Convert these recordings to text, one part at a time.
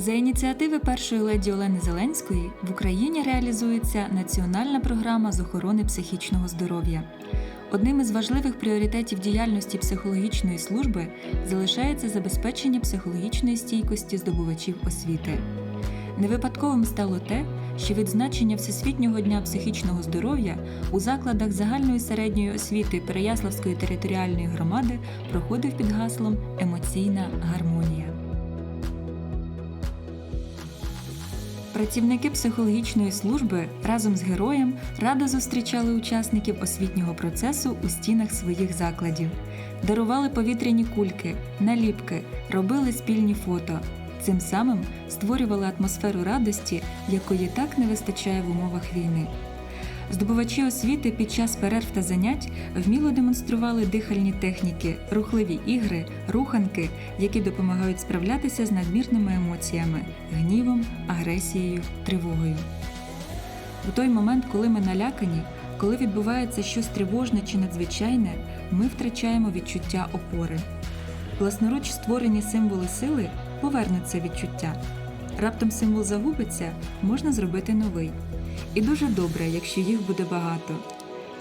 За ініціативи першої леді Олени Зеленської в Україні реалізується національна програма з охорони психічного здоров'я. Одним із важливих пріоритетів діяльності психологічної служби залишається забезпечення психологічної стійкості здобувачів освіти. Невипадковим стало те, що відзначення Всесвітнього дня психічного здоров'я у закладах загальної середньої освіти Переяславської територіальної громади проходив під гаслом Емоційна гармонія. Працівники психологічної служби разом з героєм радо зустрічали учасників освітнього процесу у стінах своїх закладів, дарували повітряні кульки, наліпки, робили спільні фото. Цим самим створювали атмосферу радості, якої так не вистачає в умовах війни. Здобувачі освіти під час перерв та занять вміло демонстрували дихальні техніки, рухливі ігри, руханки, які допомагають справлятися з надмірними емоціями, гнівом, агресією, тривогою. У той момент, коли ми налякані, коли відбувається щось тривожне чи надзвичайне, ми втрачаємо відчуття опори. Власноруч створені символи сили повернуть це відчуття. Раптом символ загубиться, можна зробити новий. І дуже добре, якщо їх буде багато.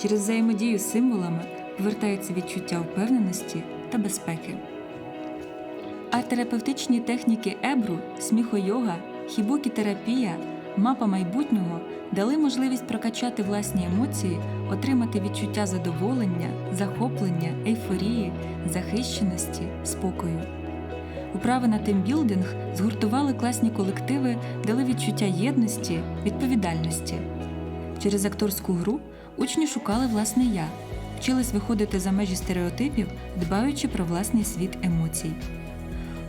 Через взаємодію з символами повертається відчуття впевненості та безпеки. А терапевтичні техніки ебру, сміхойога, хібукі-терапія, мапа майбутнього дали можливість прокачати власні емоції, отримати відчуття задоволення, захоплення, ейфорії, захищеності, спокою. Управи на тимбілдинг згуртували класні колективи, дали відчуття єдності, відповідальності. Через акторську гру учні шукали власне я, вчились виходити за межі стереотипів, дбаючи про власний світ емоцій.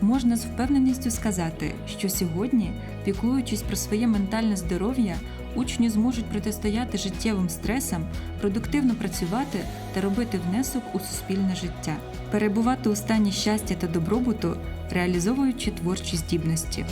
Можна з впевненістю сказати, що сьогодні, піклуючись про своє ментальне здоров'я, учні зможуть протистояти життєвим стресам, продуктивно працювати та робити внесок у суспільне життя, перебувати у стані щастя та добробуту, реалізовуючи творчі здібності.